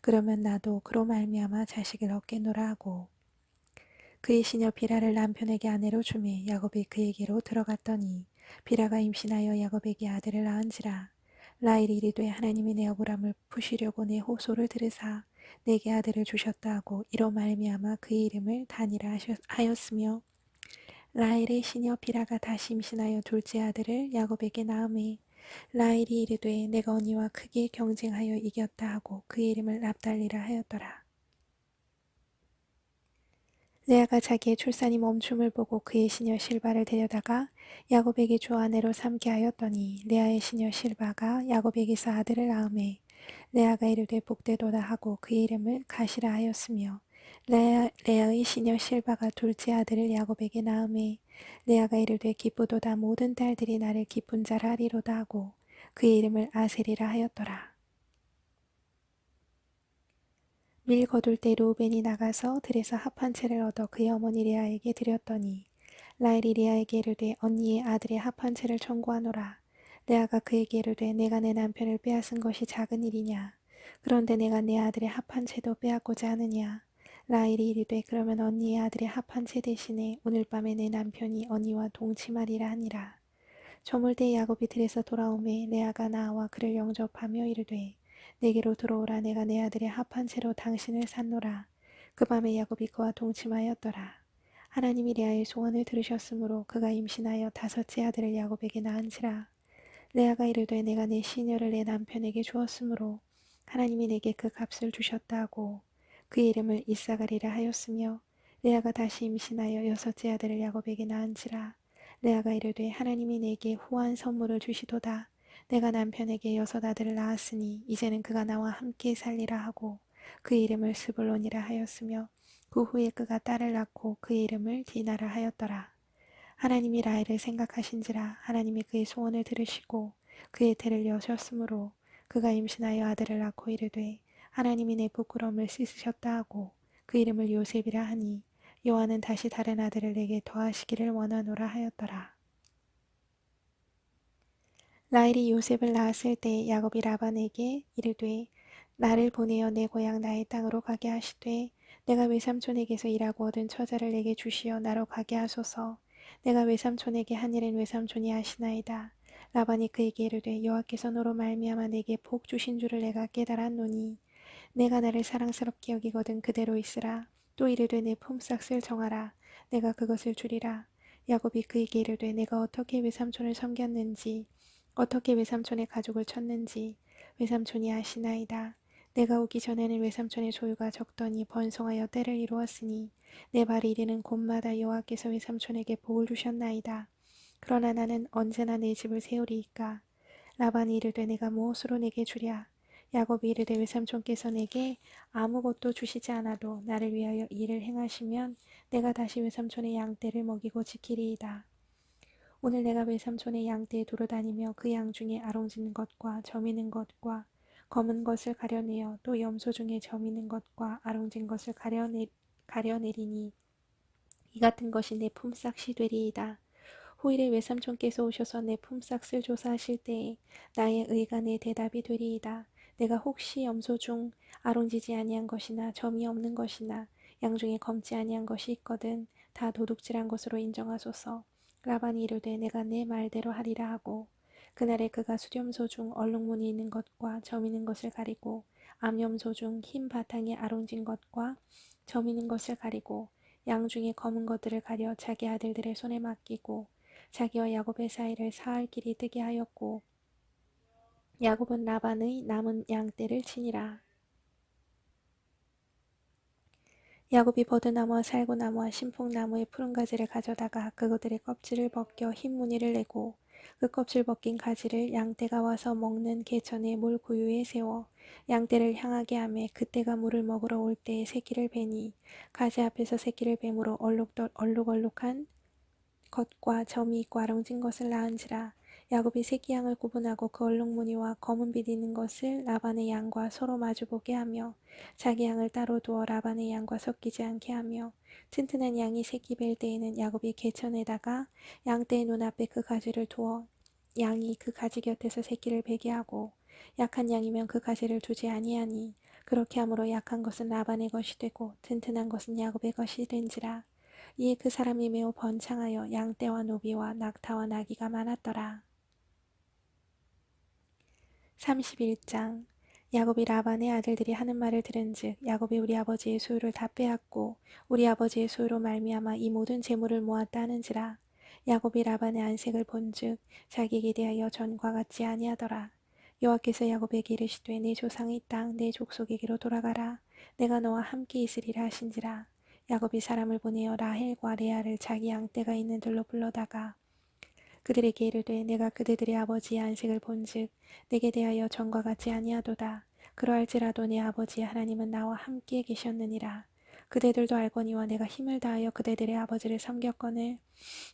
그러면 나도 그로 말미암아 자식을 얻겠노라 하고 그의 시녀 비라를 남편에게 아내로 주매 야곱이 그에게로 들어갔더니 비라가 임신하여 야곱에게 아들을 낳은지라 라헬이 이르되 하나님이 내 억울함을 푸시려고 내 호소를 들으사 내게 아들을 주셨다 하고 이로 말미암아 그의 이름을 단이라 하였으며 라헬의 시녀 비라가 다시 임신하여 둘째 아들을 야곱에게 낳음에 라헬이 이르되 내가 언니와 크게 경쟁하여 이겼다 하고 그의 이름을 납달리라 하였더라. 레아가 자기의 출산이 멈춤을 보고 그의 시녀 실바를 데려다가 야곱에게 주 아내로 삼게 하였더니 레아의 시녀 실바가 야곱에게서 아들을 낳음에 레아가 이르되 복되도다 하고 그의 이름을 가시라 하였으며 레아, 레아의 시녀 실바가 둘째 아들을 야곱에게 낳음에 레아가 이르되 기쁘도다 모든 딸들이 나를 기쁜 자라 하리로다 하고 그의 이름을 아셀이라 하였더라. 밀 거둘 때 루벤이 나가서 들에서 합한 채를 얻어 그의 어머니 레아에게 드렸더니 라헬이 레아에게 이르되 언니의 아들의 합한 채를 청구하노라. 레아가 그에게 이르되 내가 내 남편을 빼앗은 것이 작은 일이냐. 그런데 내가 내 아들의 합한 채도 빼앗고자 하느냐. 라헬이 이르되 그러면 언니의 아들의 합한 채 대신에 오늘 밤에 내 남편이 언니와 동침하리라 하니라. 저물 때 야곱이 들에서 돌아오매 레아가 나와 그를 영접하며 이르되 내게로 들어오라 내가 내 아들의 합한 채로 당신을 산노라. 그 밤에 야곱이 그와 동침하였더라. 하나님이 레아의 소원을 들으셨으므로 그가 임신하여 다섯째 아들을 야곱에게 낳은지라. 레아가 이르되 내가 내 시녀를 내 남편에게 주었으므로 하나님이 내게 그 값을 주셨다 하고 그의 이름을 이사가리라 하였으며 레아가 다시 임신하여 여섯째 아들을 야곱에게 낳은지라. 레아가 이르되 하나님이 내게 후한 선물을 주시도다. 내가 남편에게 여섯 아들을 낳았으니 이제는 그가 나와 함께 살리라 하고 그의 이름을 스불론이라 하였으며 그 후에 그가 딸을 낳고 그의 이름을 디나라 하였더라. 하나님이 라헬을 생각하신지라 하나님이 그의 소원을 들으시고 그의 태를 여셨으므로 그가 임신하여 아들을 낳고 이르되 하나님이 내 부끄러움을 씻으셨다 하고 그 이름을 요셉이라 하니 여호와는 다시 다른 아들을 내게 더하시기를 원하노라 하였더라. 라헬이 요셉을 낳았을 때 야곱이 라반에게 이르되 나를 보내어 내 고향 나의 땅으로 가게 하시되 내가 외삼촌에게서 일하고 얻은 처자를 내게 주시어 나로 가게 하소서 내가 외삼촌에게 한 일은 외삼촌이 아시나이다 라반이 그에게 이르되 여호와께서 너로 말미암아 내게 복 주신 줄을 내가 깨달았노니 내가 나를 사랑스럽게 여기거든 그대로 있으라 또 이르되 내 품삯을 정하라 내가 그것을 주리라 야곱이 그에게 이르되 내가 어떻게 외삼촌을 섬겼는지 어떻게 외삼촌의 가족을 쳤는지 외삼촌이 아시나이다. 내가 오기 전에는 외삼촌의 소유가 적더니 번성하여 때를 이루었으니 내 발이 이르는 곳마다 여호와께서 외삼촌에게 복을 주셨나이다. 그러나 나는 언제나 내 집을 세우리이까. 라반이 이르되 내가 무엇으로 내게 주랴. 야곱이 이르되 외삼촌께서 내게 아무것도 주시지 않아도 나를 위하여 일을 행하시면 내가 다시 외삼촌의 양떼를 먹이고 지키리이다. 오늘 내가 외삼촌의 양떼에 두루다니며 그 양 중에 아롱지는 것과 점이는 것과 검은 것을 가려내어 또 염소 중에 점이는 것과 아롱진 것을 가려내, 가려내리니 이 같은 것이 내 품삯이 되리이다. 후일에 외삼촌께서 오셔서 내 품삯을 조사하실 때에 나의 의가 내 대답이 되리이다. 내가 혹시 염소 중 아롱지지 아니한 것이나 점이 없는 것이나 양 중에 검지 아니한 것이 있거든 다 도둑질한 것으로 인정하소서. 라반이 이르되 내가 내 말대로 하리라 하고 그날에 그가 수렴소 중 얼룩무늬 있는 것과 점 있는 것을 가리고 암염소 중 흰 바탕에 아롱진 것과 점 있는 것을 가리고 양 중에 검은 것들을 가려 자기 아들들의 손에 맡기고 자기와 야곱의 사이를 사할 길이 뜨게 하였고 야곱은 라반의 남은 양떼를 치니라. 야곱이 버드나무와 살구나무와 신풍나무의 푸른 가지를 가져다가 그것들의 껍질을 벗겨 흰 무늬를 내고 그 껍질 벗긴 가지를 양떼가 와서 먹는 개천의 물 구유에 세워 양떼를 향하게 하매 그때가 물을 먹으러 올 때에 새끼를 베니 가지 앞에서 새끼를 뱀으로 얼룩덜 얼룩얼룩한 것과 점이 아롱진 것을 낳은지라 야곱이 새끼 양을 구분하고 그 얼룩무늬와 검은 빛 있는 것을 라반의 양과 서로 마주보게 하며 자기 양을 따로 두어 라반의 양과 섞이지 않게 하며 튼튼한 양이 새끼 뵐 때에는 야곱이 개천에다가 양떼의 눈앞에 그 가지를 두어 양이 그 가지 곁에서 새끼를 베게 하고 약한 양이면 그 가지를 두지 아니하니 그렇게 함으로 약한 것은 라반의 것이 되고 튼튼한 것은 야곱의 것이 된지라 이에 그 사람이 매우 번창하여 양떼와 노비와 낙타와 나귀가 많았더라. 31장. 야곱이 라반의 아들들이 하는 말을 들은즉 야곱이 우리 아버지의 소유를 다 빼앗고 우리 아버지의 소유로 말미암아 이 모든 재물을 모았다 하는지라. 야곱이 라반의 안색을 본즉 자기에게 대하여 전과 같지 아니하더라. 여호와께서 야곱에게 이르시되 내 조상의 땅 내 족속에게로 돌아가라. 내가 너와 함께 있으리라 하신지라. 야곱이 사람을 보내어 라헬과 레아를 자기 양떼가 있는 들로 불러다가 그들에게 이르되 내가 그대들의 아버지의 안색을 본즉 내게 대하여 전과 같지 아니하도다. 그러할지라도 내 아버지 하나님은 나와 함께 계셨느니라. 그대들도 알거니와 내가 힘을 다하여 그대들의 아버지를 섬겼거늘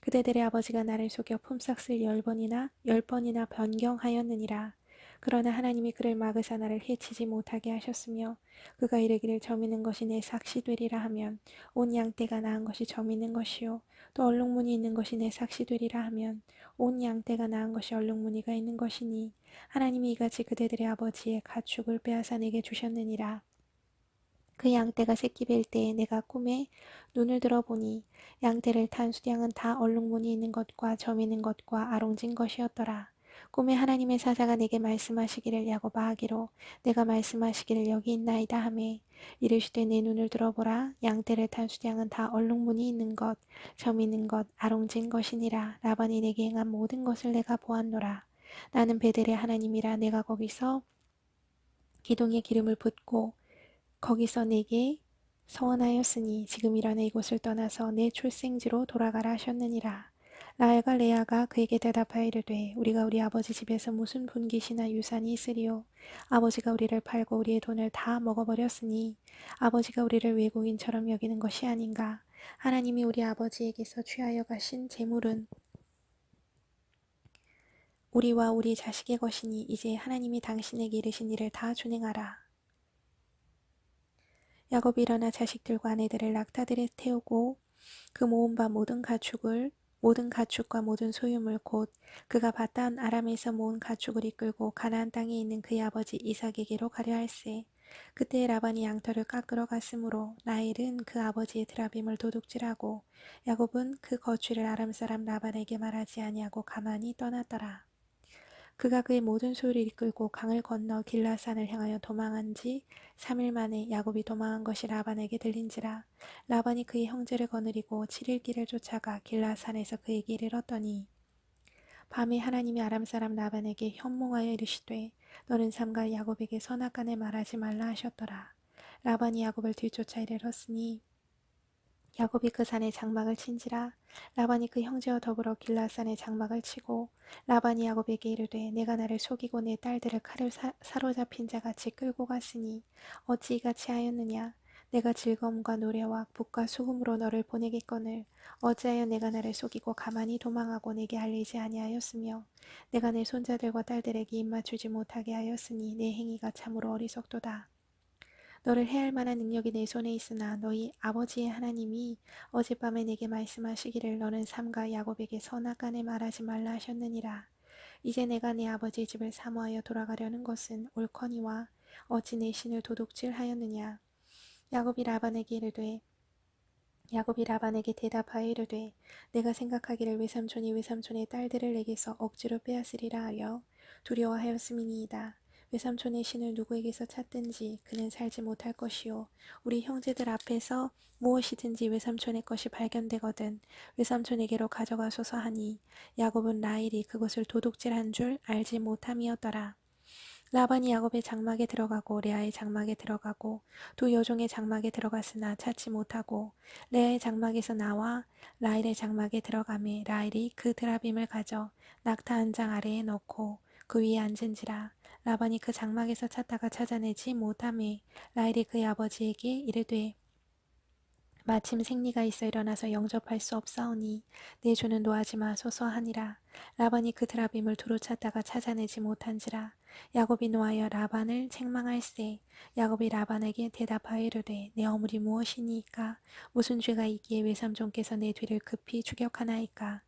그대들의 아버지가 나를 속여 품삯을 열 번이나 열 번이나 변경하였느니라. 그러나 하나님이 그를 막으사 나를 해치지 못하게 하셨으며 그가 이르기를 점 있는 것이 내 삭시 되리라 하면 온 양떼가 낳은 것이 점 있는 것이요 또 얼룩무늬 있는 것이 내 삭시 되리라 하면 온 양떼가 낳은 것이 얼룩무늬가 있는 것이니 하나님이 이같이 그대들의 아버지의 가축을 빼앗아 내게 주셨느니라. 그 양떼가 새끼 뵐 때에 내가 꿈에 눈을 들어보니 양떼를 탄 수량은 다 얼룩무늬 있는 것과 점 있는 것과 아롱진 것이었더라. 꿈에 하나님의 사자가 내게 말씀하시기를 야곱아 하기로 내가 말씀하시기를 여기 있나이다 하매 이르시되 내 눈을 들어보라. 양떼를 탄 수량은 다 얼룩무늬 있는 것 점 있는 것 아롱진 것이니라. 라반이 내게 행한 모든 것을 내가 보았노라. 나는 베델의 하나님이라. 내가 거기서 기둥에 기름을 붓고 거기서 내게 서원하였으니 지금 일어나 이곳을 떠나서 내 출생지로 돌아가라 하셨느니라 라헬과 레아가 그에게 대답하여 이르되 우리가 우리 아버지 집에서 무슨 분깃이나 유산이 있으리요 아버지가 우리를 팔고 우리의 돈을 다 먹어버렸으니 아버지가 우리를 외국인처럼 여기는 것이 아닌가 하나님이 우리 아버지에게서 취하여 가신 재물은 우리와 우리 자식의 것이니 이제 하나님이 당신에게 이르신 일을 다 준행하라. 야곱이 일어나 자식들과 아내들을 낙타들에 태우고 그 모은 바 모든 가축을 모든 가축과 모든 소유물 곧 그가 바단 아람에서 모은 가축을 이끌고 가나안 땅에 있는 그의 아버지 이삭에게로 가려 할세. 그때 라반이 양털을 깎으러 갔으므로 라헬은 그 아버지의 드라빔을 도둑질하고 야곱은 그 거취를 아람 사람 라반에게 말하지 아니하고 가만히 떠났더라. 그가 그의 모든 소유를 이끌고 강을 건너 길라산을 향하여 도망한 지 3일 만에 야곱이 도망한 것이 라반에게 들린지라 라반이 그의 형제를 거느리고 7일 길을 쫓아가 길라산에서 그에게 이르렀더니 밤에 하나님이 아람 사람 라반에게 현몽하여 이르시되 너는 삼가 야곱에게 선악간에 말하지 말라 하셨더라. 라반이 야곱을 뒤쫓아 이르렀으니 야곱이 그 산에 장막을 친지라 라반이 그 형제와 더불어 길라산에 장막을 치고 라반이 야곱에게 이르되 내가 나를 속이고 내 딸들을 칼을 사, 사로잡힌 자같이 끌고 갔으니 어찌 이같이 하였느냐 내가 즐거움과 노래와 북과 수금으로 너를 보내겠거늘 어찌하여 내가 나를 속이고 가만히 도망하고 내게 알리지 아니하였으며 내가 내 손자들과 딸들에게 입맞추지 못하게 하였으니 내 행위가 참으로 어리석도다. 너를 해할 만한 능력이 내 손에 있으나 너희 아버지의 하나님이 어젯밤에 내게 말씀하시기를 너는 삼가 야곱에게 선악간에 말하지 말라 하셨느니라. 이제 내가 내 아버지의 집을 사모하여 돌아가려는 것은 옳거니와 어찌 내 신을 도둑질하였느냐. 야곱이 라반에게 이르되 야곱이 라반에게 대답하여 이르되 내가 생각하기를 외삼촌이 외삼촌의 딸들을 내게서 억지로 빼앗으리라 하여 두려워하였음이니이다. 외삼촌의 신을 누구에게서 찾든지 그는 살지 못할 것이요. 우리 형제들 앞에서 무엇이든지 외삼촌의 것이 발견되거든 외삼촌에게로 가져가소서 하니 야곱은 라일이 그것을 도둑질한 줄 알지 못함이었더라. 라반이 야곱의 장막에 들어가고 레아의 장막에 들어가고 두 여종의 장막에 들어갔으나 찾지 못하고 레아의 장막에서 나와 라헬의 장막에 들어가매 라헬이 그 드라빔을 가져 낙타 한 장 아래에 넣고 그 위에 앉은지라. 라반이 그 장막에서 찾다가 찾아내지 못하매 라헬이 그의 아버지에게 이르되 마침 생리가 있어 일어나서 영접할 수 없사오니 내 주는 노하지 마소서 하니라. 라반이 그 드라빔을 두루 찾다가 찾아내지 못한지라. 야곱이 노하여 라반을 책망할세. 야곱이 라반에게 대답하여 이르되 내 어물이 무엇이니까? 무슨 죄가 있기에 외삼종께서 내 뒤를 급히 추격하나이까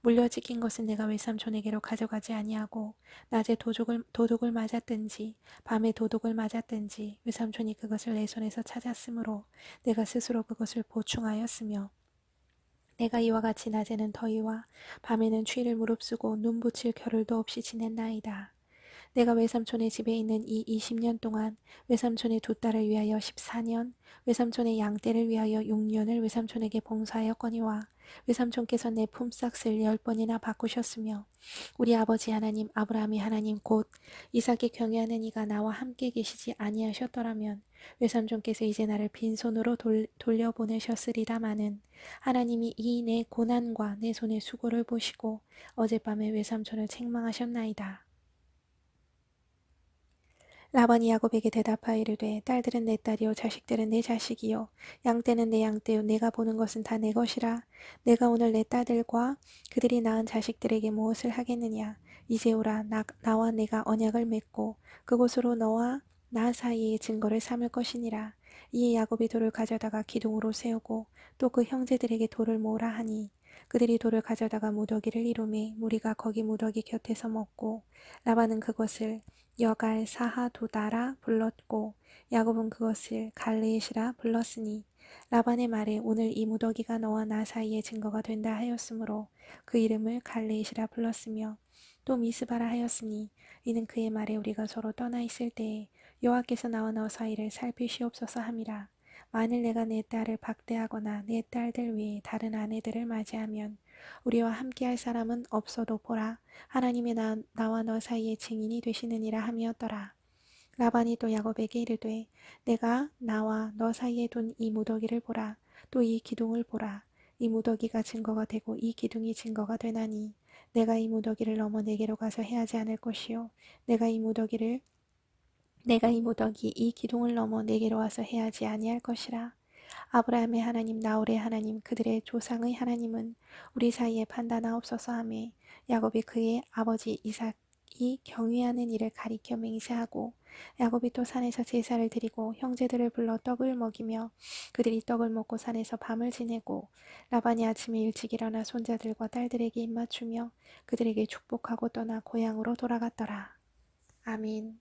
물려 지킨 것은 내가 외삼촌에게로 가져가지 아니하고 낮에 도둑을, 도둑을 맞았든지 밤에 도둑을 맞았든지 외삼촌이 그것을 내 손에서 찾았으므로 내가 스스로 그것을 보충하였으며 내가 이와 같이 낮에는 더위와 밤에는 추위를 무릅쓰고 눈 붙일 겨를도 없이 지냈나이다. 내가 외삼촌의 집에 있는 이 20년 동안 외삼촌의 두 딸을 위하여 14년, 외삼촌의 양떼를 위하여 6년을 외삼촌에게 봉사하였거니와 외삼촌께서 내 품삯을 열 번이나 바꾸셨으며 우리 아버지 하나님 아브라함이 하나님 곧 이삭이 경외하는 이가 나와 함께 계시지 아니하셨더라면 외삼촌께서 이제 나를 빈손으로 돌, 돌려보내셨으리라마는 하나님이 이 내 고난과 내 손의 수고를 보시고 어젯밤에 외삼촌을 책망하셨나이다. 라반이 야곱에게 대답하여 이르되 딸들은 내 딸이요 자식들은 내 자식이요. 양떼는 내 양떼요. 내가 보는 것은 다 내 것이라. 내가 오늘 내 딸들과 그들이 낳은 자식들에게 무엇을 하겠느냐? 이제 오라. 나, 나와 내가 언약을 맺고 그곳으로 너와 나 사이의 증거를 삼을 것이니라. 이에 야곱이 돌을 가져다가 기둥으로 세우고 또 그 형제들에게 돌을 모으라 하니 그들이 돌을 가져다가 무더기를 이루매 무리가 거기 무더기 곁에서 먹고 라반은 그것을 여갈 사하도다라 불렀고 야곱은 그것을 갈레시라 불렀으니 라반의 말에 오늘 이 무더기가 너와 나 사이의 증거가 된다 하였으므로 그 이름을 갈레시라 불렀으며 또 미스바라 하였으니 이는 그의 말에 우리가 서로 떠나 있을 때에 여호와께서 나와 너 사이를 살피시옵소서 함이라 만일 내가 내 딸을 박대하거나 내 딸들 외에 다른 아내들을 맞이하면 우리와 함께할 사람은 없어도 보라. 하나님의 나, 나와 너 사이의 증인이 되시느니라 함이었더라. 라반이 또 야곱에게 이르되 내가 나와 너 사이에 둔 이 무더기를 보라. 또 이 기둥을 보라. 이 무더기가 증거가 되고 이 기둥이 증거가 되나니 내가 이 무더기를 넘어 내게로 가서 해하지 않을 것이요. 내가 이 무더기를 내가 이 무더기 이 기둥을 넘어 내게로 와서 해하지 아니할 것이라 아브라함의 하나님 나홀의 하나님 그들의 조상의 하나님은 우리 사이에 판단하옵소서 하매 야곱이 그의 아버지 이삭이 경외하는 일을 가리켜 맹세하고 야곱이 또 산에서 제사를 드리고 형제들을 불러 떡을 먹이며 그들이 떡을 먹고 산에서 밤을 지내고 라반이 아침에 일찍 일어나 손자들과 딸들에게 입맞추며 그들에게 축복하고 떠나 고향으로 돌아갔더라. 아민